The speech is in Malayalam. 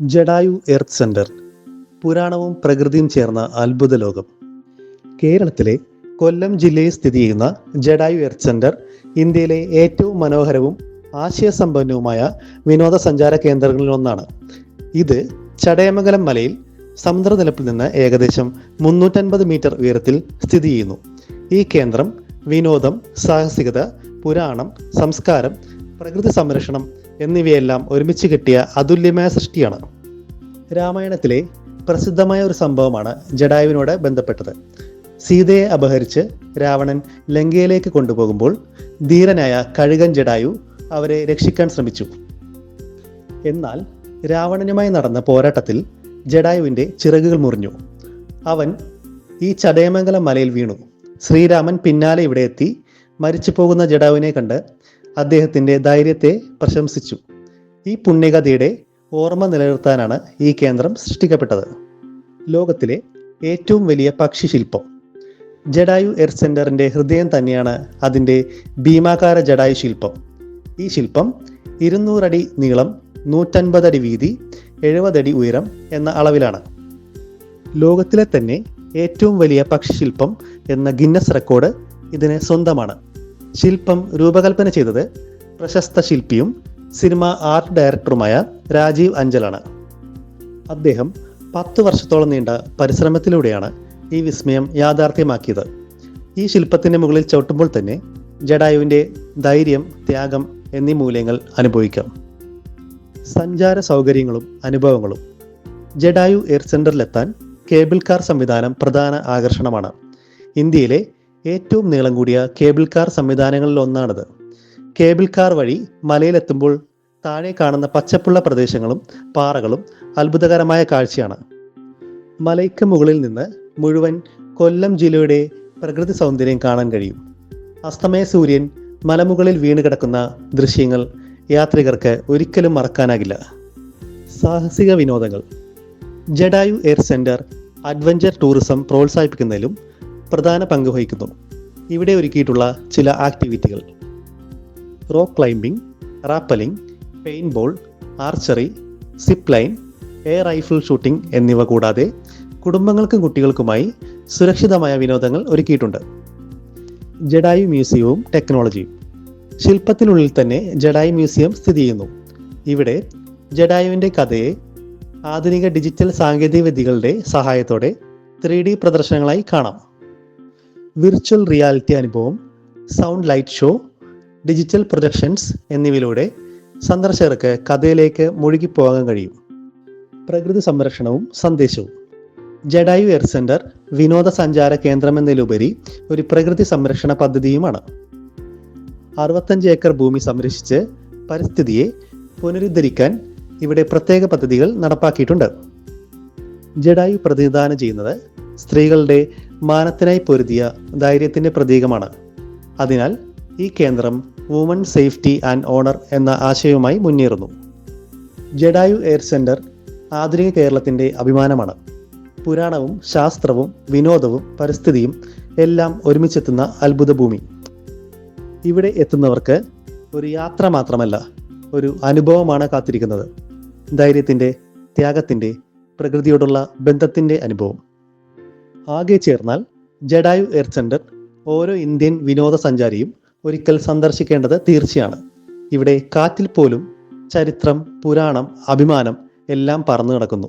ജഡായു എർത്ത് സെന്റർ പുരാണവും പ്രകൃതിയും ചേർന്ന അത്ഭുത ലോകം. കേരളത്തിലെ കൊല്ലം ജില്ലയിൽ സ്ഥിതി ചെയ്യുന്ന ജഡായു എർത്ത് സെന്റർ ഇന്ത്യയിലെ ഏറ്റവും മനോഹരവും ആശയസമ്പന്നവുമായ വിനോദസഞ്ചാര കേന്ദ്രങ്ങളിൽ ഒന്നാണ്. ഇത് ചടയമംഗലം മലയിൽ സമുദ്രനിരപ്പിൽ നിന്ന് ഏകദേശം മുന്നൂറ്റൻപത് മീറ്റർ ഉയരത്തിൽ സ്ഥിതി ചെയ്യുന്നു. ഈ കേന്ദ്രം വിനോദം സാഹസികത പുരാണം സംസ്കാരം പ്രകൃതി സംരക്ഷണം എന്നിവയെല്ലാം ഒരുമിച്ച് കിട്ടിയ അതുല്യമായ സൃഷ്ടിയാണ്. രാമായണത്തിലെ പ്രസിദ്ധമായ ഒരു സംഭവമാണ് ജഡായുവിനോട് ബന്ധപ്പെട്ടത്. സീതയെ അപഹരിച്ച് രാവണൻ ലങ്കയിലേക്ക് കൊണ്ടുപോകുമ്പോൾ ധീരനായ കഴുകൻ ജഡായു അവരെ രക്ഷിക്കാൻ ശ്രമിച്ചു. എന്നാൽ രാവണനുമായി നടന്ന പോരാട്ടത്തിൽ ജഡായുവിന്റെ ചിറകുകൾ മുറിഞ്ഞു. അവൻ ഈ ചടയമംഗലം മലയിൽ വീണു. ശ്രീരാമൻ പിന്നാലെ ഇവിടെ എത്തി മരിച്ചു പോകുന്ന ജഡാവിനെ കണ്ട് അദ്ദേഹത്തിന്റെ ധൈര്യത്തെ പ്രശംസിച്ചു. ഈ പുണ്യകഥയുടെ ഓർമ്മ നിലനിർത്താനാണ് ഈ കേന്ദ്രം സൃഷ്ടിക്കപ്പെട്ടത്. ലോകത്തിലെ ഏറ്റവും വലിയ പക്ഷി പക്ഷിശില്പം. ജഡായു എർ സെന്ററിന്റെ ഹൃദയം തന്നെയാണ് അതിന്റെ ഭീമാകാര ജഡായു ശില്പം. ഈ ശില്പം ഇരുന്നൂറടി നീളം നൂറ്റൻപതടി വീതി എഴുപതടി ഉയരം എന്ന അളവിലാണ്. ലോകത്തിലെ തന്നെ ഏറ്റവും വലിയ പക്ഷിശില്പം എന്ന ഗിന്നസ് റെക്കോർഡ് ഇതിന് സ്വന്തമാണ്. ശില്പം രൂപകൽപ്പന ചെയ്തത് പ്രശസ്ത ശില്പിയും സിനിമ ആർട്ട് ഡയറക്ടറുമായ രാജീവ് അഞ്ചലാണ്. അദ്ദേഹം പത്ത് വർഷത്തോളം നീണ്ട പരിശ്രമത്തിലൂടെയാണ് ഈ വിസ്മയം യാഥാർത്ഥ്യമാക്കിയത്. ഈ ശില്പത്തിന്റെ മുകളിൽ ചവിട്ടുമ്പോൾ തന്നെ ജഡായുവിന്റെ ധൈര്യം ത്യാഗം എന്നീ മൂല്യങ്ങൾ അനുഭവിക്കാം. സഞ്ചാര സൗകര്യങ്ങളും അനുഭവങ്ങളും. ജഡായു എയർ സെന്ററിലെത്താൻ കേബിൾ കാർ സംവിധാനം പ്രധാന ആകർഷണമാണ്. ഇന്ത്യയിലെ ഏറ്റവും നീളം കൂടിയ കേബിൾ കാർ സംവിധാനങ്ങളിൽ ഒന്നാണത്. കേബിൾ കാർ വഴി മലയിലെത്തുമ്പോൾ താഴെ കാണുന്ന പച്ചപ്പുള്ള പ്രദേശങ്ങളും പാറകളും അത്ഭുതകരമായ കാഴ്ചയാണ്. മലയ്ക്ക് മുകളിൽ നിന്ന് മുഴുവൻ കൊല്ലം ജില്ലയുടെ പ്രകൃതി സൗന്ദര്യം കാണാൻ കഴിയും. അസ്തമയ സൂര്യൻ മലമുകളിൽ വീണ് കിടക്കുന്ന ദൃശ്യങ്ങൾ യാത്രികർക്ക് ഒരിക്കലും മറക്കാനാകില്ല. സാഹസിക വിനോദങ്ങൾ. Jatayu air centre adventure tourism പ്രോത്സാഹിപ്പിക്കുന്നതിലും പ്രധാന പങ്ക് വഹിക്കുന്നു. ഇവിടെ ഒരുക്കിയിട്ടുള്ള ചില ആക്ടിവിറ്റികൾ. Rock climbing rappelling paint ball archery zip line air rifle shooting എന്നിവ കൂടാതെ കുടുംബങ്ങൾക്കും കുട്ടികൾക്കുമായി സുരക്ഷിതമായ വിനോദങ്ങൾ ഒരുക്കിയിട്ടുണ്ട്. ജഡായു മ്യൂസിയവും ടെക്നോളജിയും. ശില്പത്തിനുള്ളിൽ തന്നെ ജഡായു മ്യൂസിയം സ്ഥിതി ചെയ്യുന്നു. ഇവിടെ ജഡായുവിന്റെ കഥയെ ആധുനിക ഡിജിറ്റൽ സാങ്കേതിക വിദ്യകളുടെ സഹായത്തോടെ ത്രീ ഡി പ്രദർശനങ്ങളായി കാണാം. വിർച്വൽ റിയാലിറ്റി അനുഭവം sound light show digital projections എന്നിവയിലൂടെ സന്ദർശകർക്ക് കഥയിലേക്ക് മുഴുകിപ്പോകാൻ കഴിയും. പ്രകൃതി സംരക്ഷണവും സന്ദേശവും. ജഡായു എയർ സെന്റർ വിനോദസഞ്ചാര കേന്ദ്രമെന്നതിലുപരി ഒരു പ്രകൃതി സംരക്ഷണ പദ്ധതിയുമാണ്. അറുപത്തഞ്ച് ഏക്കർ ഭൂമി സംരക്ഷിച്ച് പരിസ്ഥിതിയെ പുനരുദ്ധരിക്കാൻ ഇവിടെ പ്രത്യേക പദ്ധതികൾ നടപ്പാക്കിയിട്ടുണ്ട്. ജഡായു പ്രതിനിധാനം ചെയ്യുന്നത് സ്ത്രീകളുടെ മാനത്തിനായി പൊരുതിയ ധൈര്യത്തിന്റെ പ്രതീകമാണ്. അതിനാൽ ഈ കേന്ദ്രം വുമൺ സേഫ്റ്റി ആൻഡ് ഓണർ എന്ന ആശയവുമായി മുന്നേറുന്നു. ജഡായു എയർ സെന്റർ ആധുനിക കേരളത്തിന്റെ അഭിമാനമാണ്. പുരാണവും ശാസ്ത്രവും വിനോദവും പരിസ്ഥിതിയും എല്ലാം ഒരുമിച്ചെത്തുന്ന അത്ഭുത ഭൂമി. ഇവിടെ എത്തുന്നവർക്ക് ഒരു യാത്ര മാത്രമല്ല ഒരു അനുഭവമാണ് കാത്തിരിക്കുന്നത്. ധൈര്യത്തിന്റെ ത്യാഗത്തിന്റെ പ്രകൃതിയോടുള്ള ബന്ധത്തിന്റെ അനുഭവം. ആകെ ചേർന്നാൽ ജഡായു എയർ സെന്റർ ഓരോ ഇന്ത്യൻ വിനോദസഞ്ചാരിയും ഒരിക്കൽ സന്ദർശിക്കേണ്ടത് തീർച്ചയാണ്. ഇവിടെ കാറ്റിൽ പോലും ചരിത്രം പുരാണം അഭിമാനം എല്ലാം പറന്നു കിടക്കുന്നു.